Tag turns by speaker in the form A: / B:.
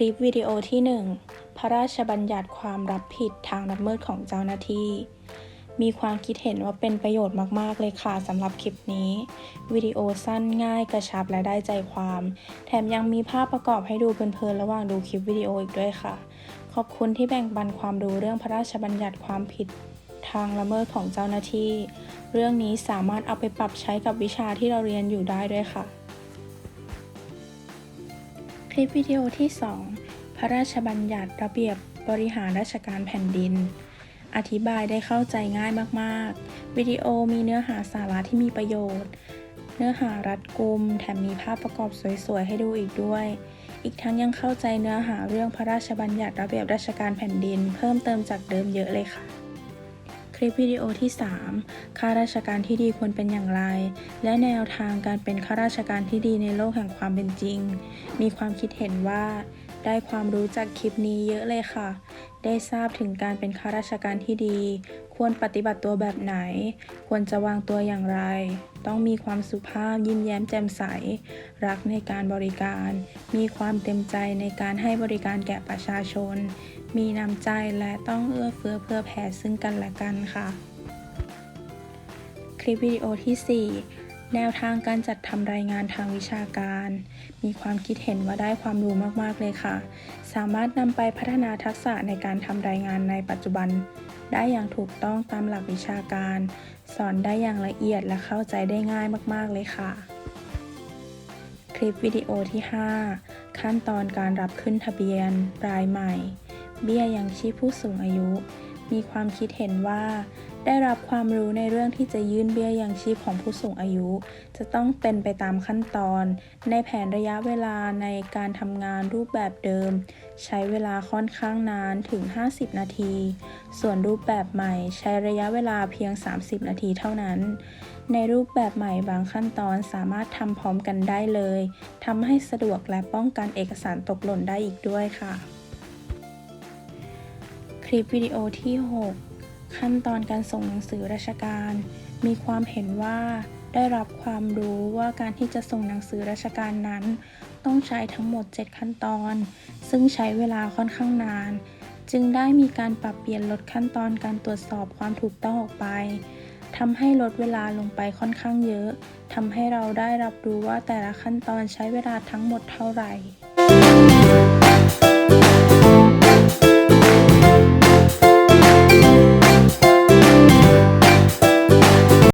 A: ลิปวิดีโอที่ 1 พระราชบัญญัติความรับผิดทางละเมิดของเจ้าหน้าที่ มีความคิดเห็นว่าเป็นประโยชน์มาก ๆ เลยค่ะสำหรับคลิปนี้ วิดีโอสั้นง่ายกระชับและได้ใจความ แถมยังมีภาพประกอบให้ดูเพลินๆระหว่างดูคลิปวิดีโออีกด้วยค่ะ ขอบคุณที่แบ่งปันความรู้เรื่องพระราชบัญญัติความผิดทางละเมิดของเจ้าหน้าที่ เรื่องนี้สามารถเอาไปปรับใช้กับวิชาที่เราเรียนอยู่ได้ด้วยค่ะ ลิปวิดีโอที่ 2 พระราชบัญญัติระเบียบบริหารราชการแผ่นดิน อธิบายได้เข้าใจง่ายมากๆ วิดีโอมีเนื้อหาสาระที่มีประโยชน์ เนื้อหารัดกุม แถมมีภาพประกอบสวยๆ ให้ดูอีกด้วย อีกทั้งยังเข้าใจเนื้อหาเรื่องพระราชบัญญัติระเบียบราชการแผ่นดิน เพิ่มเติมจากเดิมเยอะเลยค่ะ คลิปวิดีโอที่ 3 ข้าราชการที่ดีควรเป็นอย่างไร และแนวทางการเป็นข้าราชการที่ดีในโลกแห่งความเป็นจริง มีความคิดเห็นว่า ได้ความรู้จากคลิปนี้เยอะเลยค่ะ ได้ทราบถึงการเป็นข้าราชการที่ดี ควรปฏิบัติตัวแบบไหน ควรจะวางตัวอย่างไร ต้องมีความสุภาพยิ้มแย้มแจ่มใส รักในการบริการ มีความเต็มใจในการให้บริการแก่ประชาชน มีน้ำใจและต้องเอื้อเฟื้อเพื่อแผ่ซึ่งกันและกันค่ะ คลิปวิดีโอที่ 4 แนวทางการจัดทำรายงานทางวิชาการ มีความคิดเห็นว่าได้ความรู้มาก ๆ เลยค่ะ สามารถนำไปพัฒนาทักษะในการทำรายงานในปัจจุบัน ได้อย่างถูกต้องตามหลักวิชาการ สอนได้อย่างละเอียดและเข้าใจได้ง่ายมาก ๆ เลยค่ะ คลิปวิดีโอที่ 5 ขั้นตอนการรับขึ้นทะเบียน รายใหม่ เบี้ยยังชีพผู้สูงอายุ มีความคิดเห็นว่า ได้รับความรู้ในเรื่องที่จะยื่นเบี้ยยังชีพของผู้สูงอายุ จะต้องเป็นไปตามขั้นตอน ในแผนระยะเวลาในการทำงานรูปแบบเดิม ใช้เวลาค่อนข้างนานถึง 50 นาที ส่วนรูปแบบใหม่ใช้ระยะเวลาเพียง 30 นาทีเท่านั้น ในรูปแบบใหม่บางขั้นตอนสามารถทำพร้อมกันได้เลยทำให้สะดวกและป้องกันเอกสารตกหล่นได้อีกด้วยค่ะ คลิปวิดีโอที่ 6 ขั้นตอนการส่งหนังสือราชการ มีความเห็นว่าได้รับความรู้ว่าการที่จะส่งหนังสือราชการนั้น ต้องใช้ทั้งหมด 7 ขั้นตอน ซึ่งใช้เวลาค่อนข้างนาน จึงได้มีการปรับเปลี่ยนลดขั้นตอนการตรวจสอบความถูกต้องออกไปทำให้ลดเวลาลงไปค่อนข้างเยอะทำให้เราได้รับรู้ว่าแต่ละขั้นตอนใช้เวลาทั้งหมดเท่าไหร่